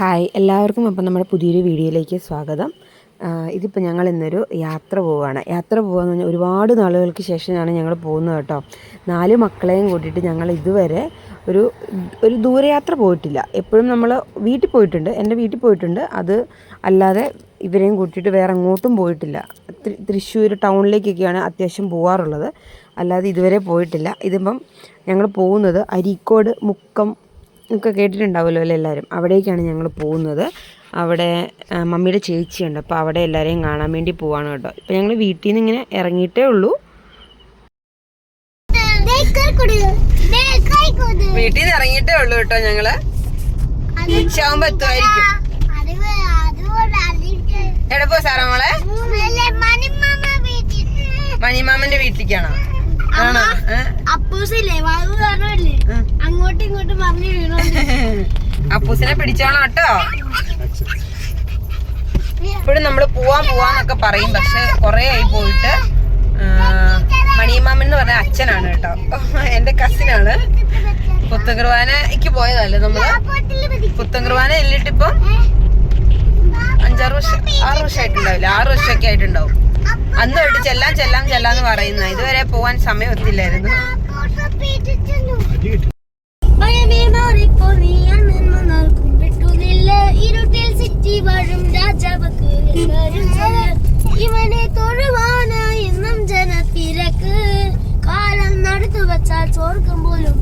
Hi എല്ലാവർക്കും അപ്പം നമ്മുടെ പുതിയൊരു വീഡിയോയിലേക്ക് സ്വാഗതം. ഇതിപ്പോൾ ഞങ്ങൾ ഇന്നൊരു യാത്ര പോവുകയാണ്. യാത്ര പോകുകയെന്ന് പറഞ്ഞാൽ ഒരുപാട് നാളുകൾക്ക് ശേഷമാണ് ഞങ്ങൾ പോകുന്നത് കേട്ടോ. നാല് മക്കളെയും കൂട്ടിയിട്ട് ഞങ്ങൾ ഇതുവരെ ഒരു ഒരു ദൂരയാത്ര പോയിട്ടില്ല. എപ്പോഴും നമ്മൾ വീട്ടിൽ പോയിട്ടുണ്ട്. എന്റെ വീട്ടിൽ പോയിട്ടുണ്ട്. അത് അല്ലാതെ ഇവരെയും കൂട്ടിയിട്ട് വേറെ അങ്ങോട്ടും പോയിട്ടില്ല. തൃശ്ശൂർ ടൗണിലേക്കൊക്കെയാണ് അത്യാവശ്യം പോകാറുള്ളത് അല്ലാതെ ഇതുവരെ പോയിട്ടില്ല. ഇതിപ്പം ഞങ്ങൾ പോകുന്നത് അരീക്കോട് മുക്കം ഒക്കെ കേട്ടിട്ടുണ്ടാവുമല്ലോ അല്ലേ എല്ലാവരും? അവിടേക്കാണ് ഞങ്ങൾ പോകുന്നത്. അവിടെ മമ്മിയുടെ ചേച്ചിയുണ്ട്. അപ്പോൾ അവിടെ എല്ലാവരെയും കാണാൻ വേണ്ടി പോവാണ് കേട്ടോ. ഇപ്പം ഞങ്ങൾ വീട്ടിൽ നിന്ന് ഇങ്ങനെ ഇറങ്ങിയിട്ടേ ഉള്ളൂ. വീട്ടിൽ നിന്ന് ഇറങ്ങിയിട്ടേ ഉള്ളൂ കേട്ടോ ഞങ്ങൾ. ഉച്ചയാകുമ്പോ എത്തുമായിരിക്കും. എവിടെ പോ സാറാ മോളെ? മണിമാമന്റെ വീട്ടിലേക്കാണോ? ആണോ? ഏ? അപ്പൂസില്ലേ വായു കാരണമല്ലേ ഉം. അങ്ങോട്ടും ഇങ്ങോട്ടും പറഞ്ഞു വീണു അപ്പൂസിനെ പിടിച്ചോണം കേട്ടോ. ഇപ്പോഴും നമ്മൾ പോവാൻ പോവാന്നൊക്കെ പറയും. പക്ഷെ കൊറേ ആയി പോയിട്ട് മണിയമ്മാമൻ എന്ന് പറഞ്ഞ അച്ഛനാണ് കേട്ടോ. എന്റെ കസിനാണ്. പുത്തൻകുർബാനയ്ക്ക് പോയതല്ലേ നമ്മൾ? പുത്തൻകുർബാന ഇല്ലിട്ടിപ്പോ അഞ്ചാറ് വർഷം ആറ് വർഷമായിട്ടുണ്ടാവില്ല? ആറ് വർഷമൊക്കെ ആയിട്ടുണ്ടാവും. അന്ന് തൊട്ട് ചെല്ലാം ചെല്ലാം ചെല്ലാന്ന് പറയുന്ന ഇതുവരെ പോവാൻ സമയം ഒത്തില്ലായിരുന്നു. ഇവനെ എന്നും ജനത്തിരക്ക് കാലം പോലും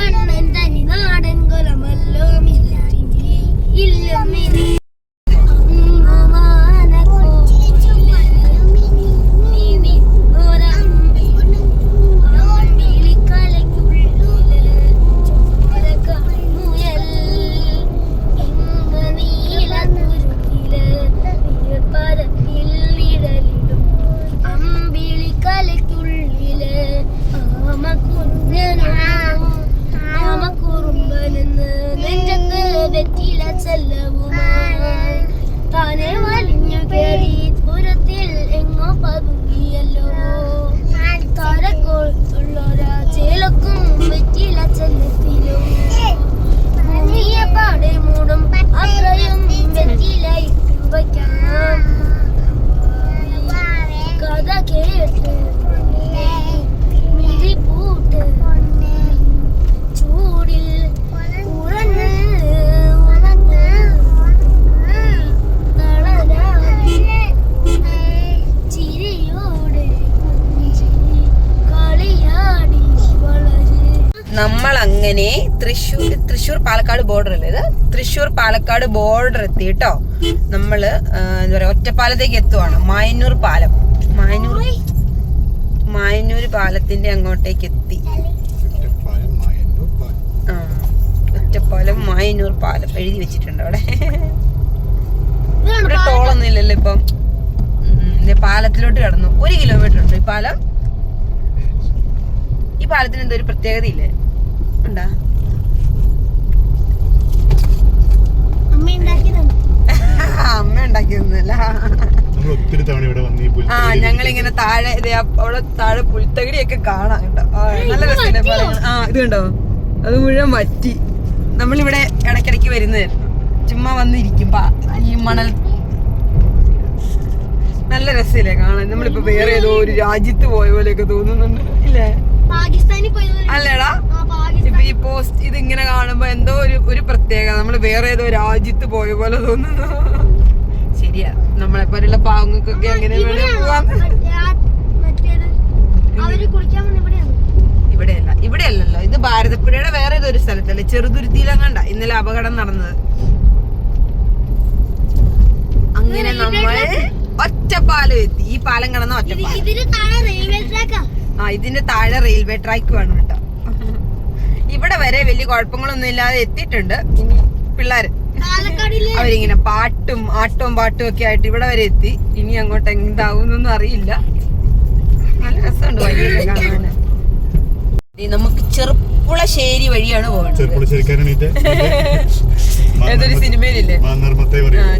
അണ്ണൻ തനി നാടൻ കൊലമല്ലോ മിനറ്റി നമ്മൾ അങ്ങനെ തൃശ്ശൂർ തൃശ്ശൂർ പാലക്കാട് ബോർഡർ അല്ലേ ഇത്? തൃശ്ശൂർ പാലക്കാട് ബോർഡർ എത്തി കേട്ടോ. നമ്മൾ എന്താ പറയാ ഒറ്റപ്പാലത്തേക്ക് എത്തുവാണ്. മായന്നൂർ പാലം. മായന്നൂർ മായന്നൂർ പാലത്തിന്റെ അങ്ങോട്ടേക്ക് എത്തി. ആ ഒറ്റപ്പാലം മായന്നൂർ പാലം എഴുതി വെച്ചിട്ടുണ്ട് അവിടെ. ഇവിടെ ടോളൊന്നും ഇല്ലല്ലോ ഇപ്പം. പാലത്തിലോട്ട് കടന്നു. ഒരു കിലോമീറ്റർ ഉണ്ട് ഈ പാലം. ഈ പാലത്തിന് എന്തോ ഒരു പ്രത്യേകത ഇല്ലേ ഉണ്ടാ അമ്മ നമ്മൾ ഒത്തിരി തവണ ഇവിടെ വന്ന് ആ ഞങ്ങൾ ഇങ്ങനെ താഴെ അവിടെ താഴെ പുൽത്തകിടിയൊക്കെ കാണാം കേട്ടോ. നല്ല ആ ഇത് കണ്ടോ? അത് മുഴുവൻ മറ്റി നമ്മളിവിടെ ഇടയ്ക്കിടയ്ക്ക് വരുന്നതായിരുന്നു ചുമ്മാ വന്നിരിക്കും. ഈ മണൽ. നല്ല രസമില്ലേ കാണാൻ. നമ്മളിപ്പോ വേറെ ഏതോ ഒരു രാജ്യത്ത് പോയ പോലെയൊക്കെ തോന്നുന്നുണ്ട്. ഇല്ലേ? പാകിസ്ഥാനിൽ പോയത് അല്ലേടാ? ഇപ്പൊ ഈ പോസ്റ്റ് ഇത് ഇങ്ങനെ കാണുമ്പോ എന്തോ ഒരു ഒരു പ്രത്യേകത. നമ്മൾ വേറെ ഏതോ രാജ്യത്ത് പോയ പോലെ തോന്നുന്നു. ശരിയാ. നമ്മളെ പോലുള്ള പാവങ്ങൾക്കൊക്കെ അങ്ങനെ പോവാം. ഇവിടെയല്ല. ഇവിടെയല്ലല്ലോ. ഇത് ഭാരതപ്പുഴയുടെ വേറെ ഏതോ ഒരു സ്ഥലത്തല്ലേ? ചെറുതുരുത്തിയിലങ്ങണ്ട. ഇന്നലെ അപകടം നടന്നത്. അങ്ങനെ നമ്മൾ ഒറ്റപ്പാലം എത്തി. ഈ പാലം കിടന്ന ഒറ്റപ്പാലം. ആ ഇതിന്റെ താഴെ റെയിൽവേ ട്രാക്ക് വേണം കേട്ടോ. ഇവിടെ വരെ വലിയ കുഴപ്പങ്ങളൊന്നും ഇല്ലാതെ എത്തിയിട്ടുണ്ട്. ഇനി അവരിങ്ങനെ പാട്ടും ആട്ടവും പാട്ടും ഒക്കെ ആയിട്ട് ഇവിടെ വരെ എത്തി. ഇനി അങ്ങോട്ട് എന്താവുന്നൊന്നും അറിയില്ല. നല്ല രസമുണ്ട് വഴിയൊക്കെ കാണാൻ. ദേ നമുക്ക് ചെറുപ്പുളശ്ശേരി വഴിയാണ് പോകുന്നത് ഏതൊരു സിനിമയിലില്ലേ?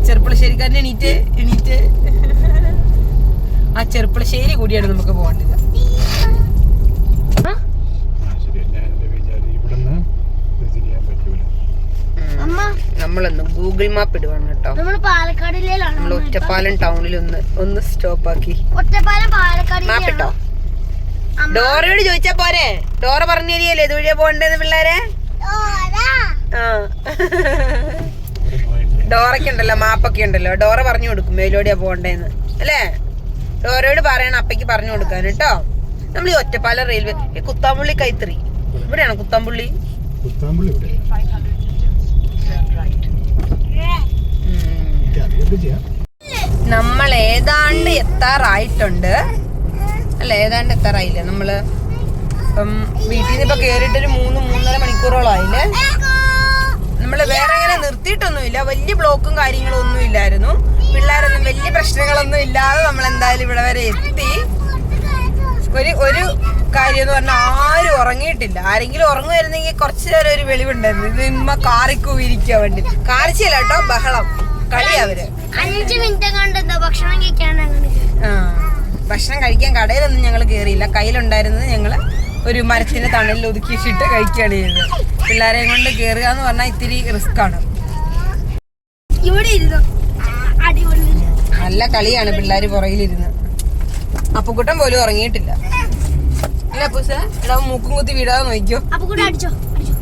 ചെറുപ്പുളശ്ശേരിക്കാരൻ എണീറ്റ് എണീറ്റ്. ആ ചെറുപ്പുളശ്ശേരി കൂടിയാണ് നമുക്ക് പോകേണ്ടത് ആ ശരി ഞാൻ എന്റെ നമ്മളൊന്ന് ഗൂഗിൾ മാപ്പ് ഇടുവാണ് കേട്ടോ. നമ്മൾ നമ്മൾ ഒറ്റപ്പാലം ടൗണിൽ ഒന്ന് ഒന്ന് സ്റ്റോപ്പ് ആക്കി. ഒറ്റപ്പാലം പാലക്കാട് മാപ്പ് ഇട്ടോ? ഡോറയോട് ചോദിച്ചാ പോരെ? ഡോറ പറഞ്ഞു തരികയല്ലേ ഇത് വഴിയാ പോകണ്ടേന്ന് പിള്ളേരെ ആ. ഡോറയ്ക്ക് ഉണ്ടല്ലോ മാപ്പൊക്കെ ഉണ്ടല്ലോ. ഡോറ പറഞ്ഞു കൊടുക്കും മേലോടിയാ പോകണ്ടേന്ന്. അല്ലേ? ഡോറയോട് പറയണം അപ്പയ്ക്ക് പറഞ്ഞു കൊടുക്കാൻ കേട്ടോ. നമ്മൾ ഈ ഒറ്റപ്പാലം റെയിൽവേ കുത്താമ്പുള്ളി കൈത്തറി. ഇവിടെയാണ് കുത്താമ്പുള്ളി? കുത്താമ്പുള്ളി നമ്മൾ ഏതാണ്ട് എത്താറായിട്ടുണ്ട്. അല്ല ഏതാണ്ട് എത്താറായില്ല? നമ്മൾ ഇപ്പം വീട്ടിൽ നിന്ന് ഇപ്പൊ കേറിയിട്ട് ഒരു മൂന്ന് മൂന്നര മണിക്കൂറോളം ആയില്ലേ? നമ്മൾ വേറെ അങ്ങനെ നിർത്തിയിട്ടൊന്നുമില്ല. വലിയ ബ്ലോക്കും കാര്യങ്ങളും ഒന്നും ഇല്ലായിരുന്നു. പിള്ളേരൊന്നും വലിയ പ്രശ്നങ്ങളൊന്നും ഇല്ലാതെ നമ്മൾ എന്തായാലും ഇവിടെ വരെ എത്തി. ഒരു ഒരു കാര്യം എന്ന് പറഞ്ഞാൽ ആരും ഉറങ്ങിയിട്ടില്ല. ആരെങ്കിലും ഉറങ്ങുമായിരുന്നെങ്കിൽ കുറച്ചു നേരം ഒരു വെളിവുണ്ടായിരുന്നു. ഇത് ഇമ്മ കാറിക്കൂയിരിക്കുക വേണ്ടി. കാറിച്ചല്ല കേട്ടോ ബഹളം. കളി അവർ. അഞ്ച് മിനിറ്റ് കണ്ടെന്താ ഭക്ഷണം കഴിക്കാൻ ഭക്ഷണം കഴിക്കാൻ കടയിലൊന്നും ഞങ്ങൾ കയറിയില്ല കയ്യിലുണ്ടായിരുന്നത് ഞങ്ങൾ ഒരു മരത്തിന്റെ തണലിൽ ഒതുക്കിയിട്ടിട്ട് കഴിക്കുകയാണ് ചെയ്തത്. പിള്ളേരെയും കൊണ്ട് കയറുക എന്ന് പറഞ്ഞാൽ ഇത്തിരി റിസ്ക് ആണ് ഇവിടെ ഇരുന്നു? നല്ല കളിയാണ് പിള്ളേർ പുറകിലിരുന്ന്. അപ്പുക്കുട്ടൻ പോലും ഉറങ്ങിയിട്ടില്ല. അല്ല പൂസ എടാ മൂക്കും കുത്തി വിടാതെ നോക്കിയോ അപ്പൊ കൂടെ അടിച്ചോ അടിച്ചോ.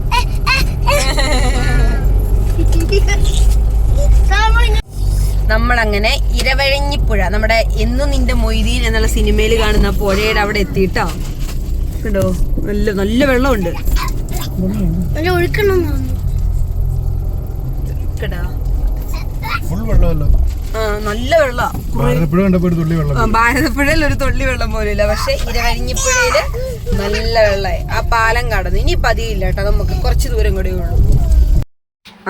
നമ്മളങ്ങനെ ഇരവഴഞ്ഞിപ്പുഴ നമ്മുടെ എന്നും നിന്റെ മൊയ്തീൻ എന്നുള്ള സിനിമയിൽ കാണുന്ന പുഴയുടെ അവിടെ എത്തിയിട്ടോ? കണ്ടോ? നല്ല നല്ല വെള്ളമുണ്ട്. നല്ല ഒഴുക്കണം കേട്ടോ ഫുൾ വെള്ളമല്ലോ. നല്ല വെള്ളാ. ഭാരതപ്പുഴയിൽ ഒരു തുള്ളി വെള്ളം പോലും ഇല്ല പക്ഷെ ഇരവരിഞ്ഞിപ്പുഴയിൽ നല്ല വെള്ളമായി ആ പാലം കടന്നു. ഇനി പതിയില്ല കേട്ടോ. നമുക്ക് കുറച്ച് ദൂരം കൂടെ ഉള്ളൂ.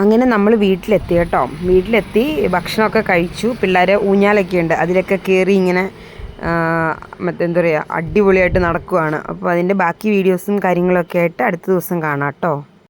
അങ്ങനെ നമ്മൾ വീട്ടിലെത്തി കേട്ടോ. വീട്ടിലെത്തി ഭക്ഷണമൊക്കെ കഴിച്ചു. പിള്ളേരെ ഊഞ്ഞാലൊക്കെ ഉണ്ട്. അതിലൊക്കെ കയറി ഇങ്ങനെ മറ്റെന്താ മറ്റേ എന്താ പറയുക അടിപൊളിയായിട്ട് നടക്കുവാണ്. അപ്പോൾ അതിന്റെ ബാക്കി വീഡിയോസും കാര്യങ്ങളൊക്കെ ആയിട്ട് അടുത്ത ദിവസം കാണാം കേട്ടോ.